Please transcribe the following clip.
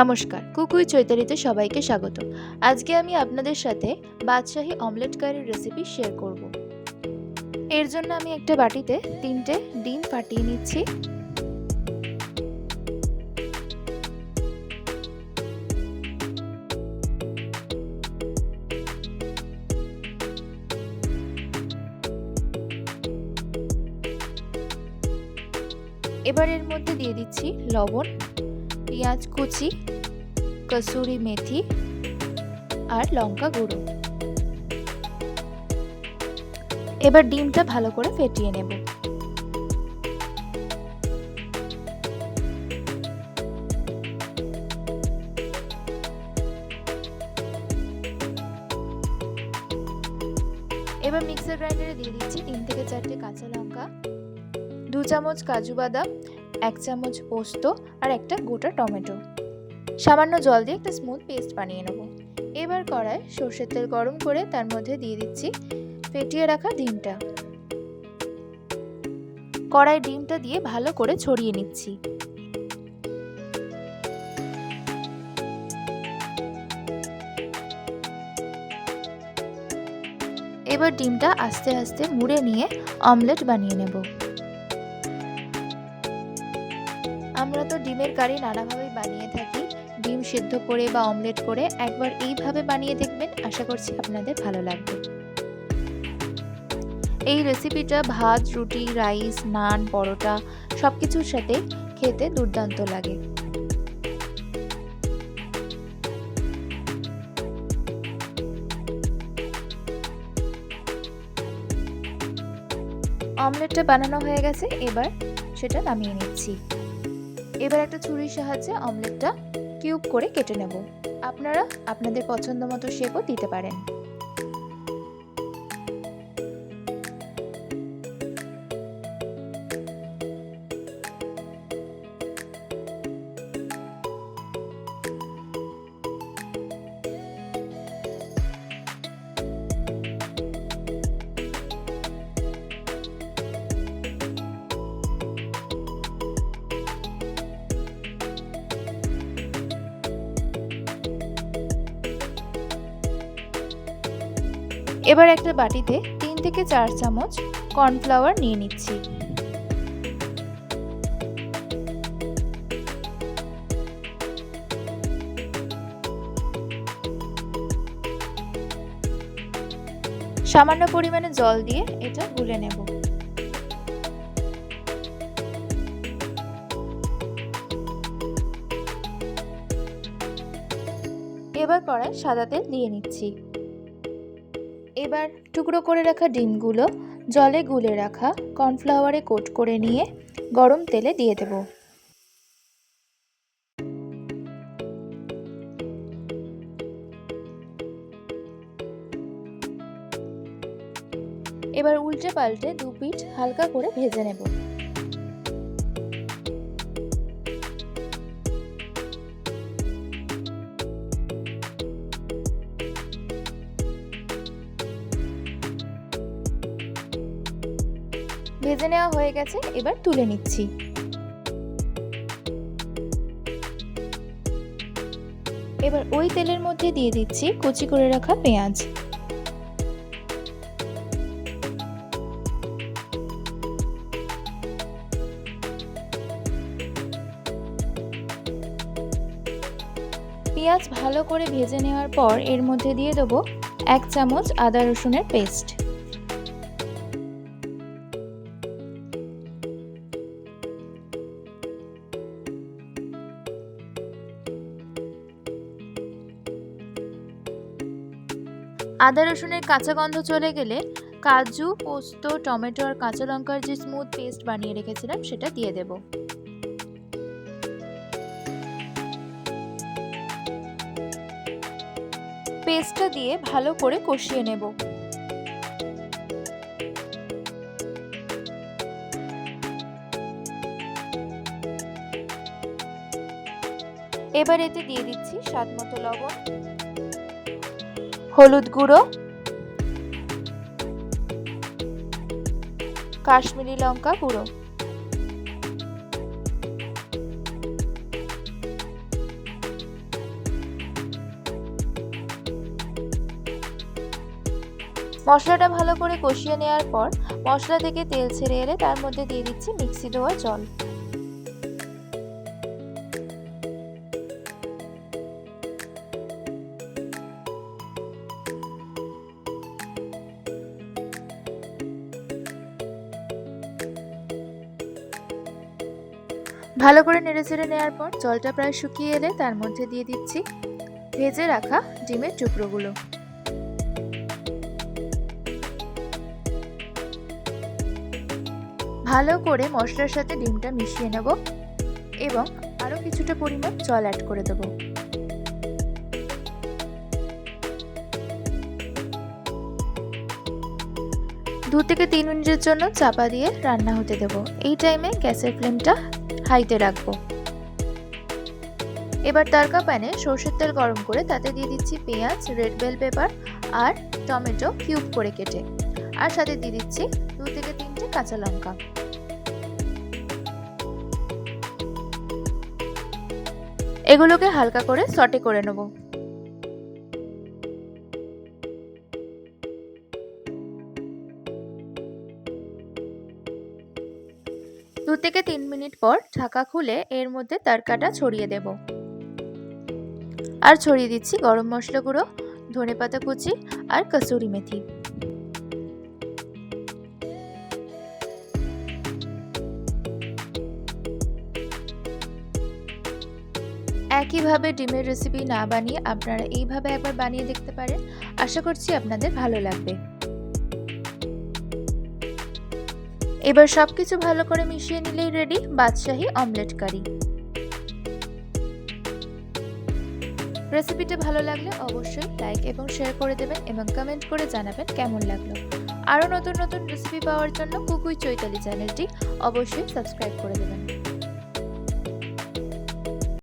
নমস্কার, কুকুই চৈতালিতে সবাইকে স্বাগত। আজকে আমি আপনাদের সাথে বাদশাহী অমলেট কারির রেসিপি শেয়ার করব। এর জন্য আমি একটা বাটিতে তিনটে ডিম ফাটিয়ে নিচ্ছি। এবার এর মধ্যে দিয়ে দিচ্ছি লবণ। পেঁয়াজ কুচি, কসুরি মেথি আর লঙ্কা গুঁড়ো। এবার ডিমটা ভালো করে ফেটিয়ে নেব। এবার মিক্সার গ্রাইন্ডারে দিয়ে দিচ্ছি তিন থেকে চারটে কাঁচা লঙ্কা, দু চামচ কাজু বাদাম এক চামচ পোস্ত আর একটা গোটা টমেটো। সামান্য জল দিয়ে একটা স্মুথ পেস্ট বানিয়ে নেব। এবার কড়ায় সর্ষের তেল গরম করে তার মধ্যে দিয়ে দিচ্ছি ফেটিয়ে রাখা ডিমটা। কড়াই ডিমটা দিয়ে ভালো করে ছড়িয়ে নিচ্ছি। এবার ডিমটা আস্তে আস্তে মুড়ে নিয়ে অমলেট বানিয়ে নেব। আমরা তো ডিমের কারি নানাভাবে বানিয়ে থাকি। ডিম সিদ্ধ করে বা অমলেট করে একবার এইভাবে বানিয়ে দেখবেন। আশা করছি আপনাদের ভালো লাগবে। এই রেসিপিটা ভাত, রুটি, রাইস, নান, পরোটা সব কিছুর সাথে খেতে দুর্দান্ত লাগে। অমলেটটা বানানো হয়ে গেছে। এবার সেটা নামিয়ে নিচ্ছি। এবার একটা ছুরির সাহায্যে অমলেটটা কিউব করে কেটে নেব। আপনারা আপনাদের পছন্দ মতো শেপও দিতে পারেন। এবার একটা বাটিতে তিন থেকে চার চামচ কর্নফ্লাওয়ার নিয়ে নিচ্ছি। সামান্য পরিমাণে জল দিয়ে এটা গুলে নেব। এবার কড়াই সাদা তেল দিয়ে নিচ্ছি। এবার টুকরো করে রাখা ডিমগুলো জলে গুলে রাখা কর্নফ্লাওয়ারে কোট করে নিয়ে গরম তেলে দিয়ে দেব। এবার উল্টে পাল্টে দু পিঠ হালকা করে ভেজে নেব। ভেজে নেওয়া হয়ে গেছে, এবার তুলে নিচ্ছি। এবার ওই তেলের মধ্যে দিয়ে দিচ্ছি কুচি করে রাখা পেঁয়াজ। পেঁয়াজ ভালো করে ভেজে নেওয়ার পর এর মধ্যে দিয়ে দেবো এক চামচ আদা রসুনের পেস্ট। আদা রসুনের কাঁচা গন্ধ চলে গেলে কাজু, পোস্ত, টমেটো আর কাঁচা লঙ্কার যে স্মুথ পেস্ট বানিয়ে রেখেছিলাম, সেটা দিয়ে দেব। পেস্টটা দিয়ে ভালো করে কষিয়ে নেব। এবার এতে দিয়ে দিচ্ছি স্বাদ মতো লবণ। হলুদ গুঁড়ো, কাশ্মীরি লঙ্কা গুঁড়ো। মশলাটা ভালো করে কষিয়ে নেওয়ার পর মশলা থেকে তেল ছেড়ে এলে তার মধ্যে দিয়ে দিচ্ছি মিক্সি ধোয়া জল। ভালো করে নেড়ে চেড়ে নেওয়ার পর জলটা প্রায় শুকিয়ে এলে তার মধ্যে দিয়ে দিচ্ছি ভেজে রাখা ডিমের টুকরোগুলো। ভালো করে মশলার সাথে ডিমটা মিশিয়ে নেব এবং আরও কিছুটা পরিমাণ জল অ্যাড করে দেব। দু থেকে তিন মিনিটের জন্য চাপা দিয়ে রান্না হতে দেব। এই টাইমে গ্যাসের ফ্লেমটা হাইতে রাখব। এবার তড়কা প্যানে সর্ষের তেল গরম করে তাতে দিয়ে দিচ্ছি পেঁয়াজ রেড বেল পেপার আর টমেটো কিউব করে কেটে। আর সাথে দিয়ে দিচ্ছি দু থেকে তিনটে কাঁচা লঙ্কা। এগুলোকে হালকা করে সটে করে নেব। দু থেকে তিন মিনিট পর ঢাকা খুলে এর মধ্যে তরকাটা ছড়িয়ে দেব। আর ছড়িয়ে দিচ্ছি গরম মশলা গুঁড়ো, ধনে পাতা কুচি আর কসুরি মেথি। একইভাবে ডিমের রেসিপি না বানিয়ে আপনারা এইভাবে একবার বানিয়ে দেখতে পারেন। আশা করছি আপনাদের ভালো লাগবে। এবার সব কিছু ভালো করে মিশিয়ে নিলেই রেডি বাদশাহী অমলেট কারি রেসিপিটা ভালো লাগলে অবশ্যই লাইক এবং শেয়ার করে দেবেন এবং কমেন্ট করে জানাবেন কেমন লাগল। আরও নতুন নতুন রেসিপি পাওয়ার জন্য কুকুই চৈতালি চ্যানেলটি অবশ্যই সাবস্ক্রাইব করে দেবেন।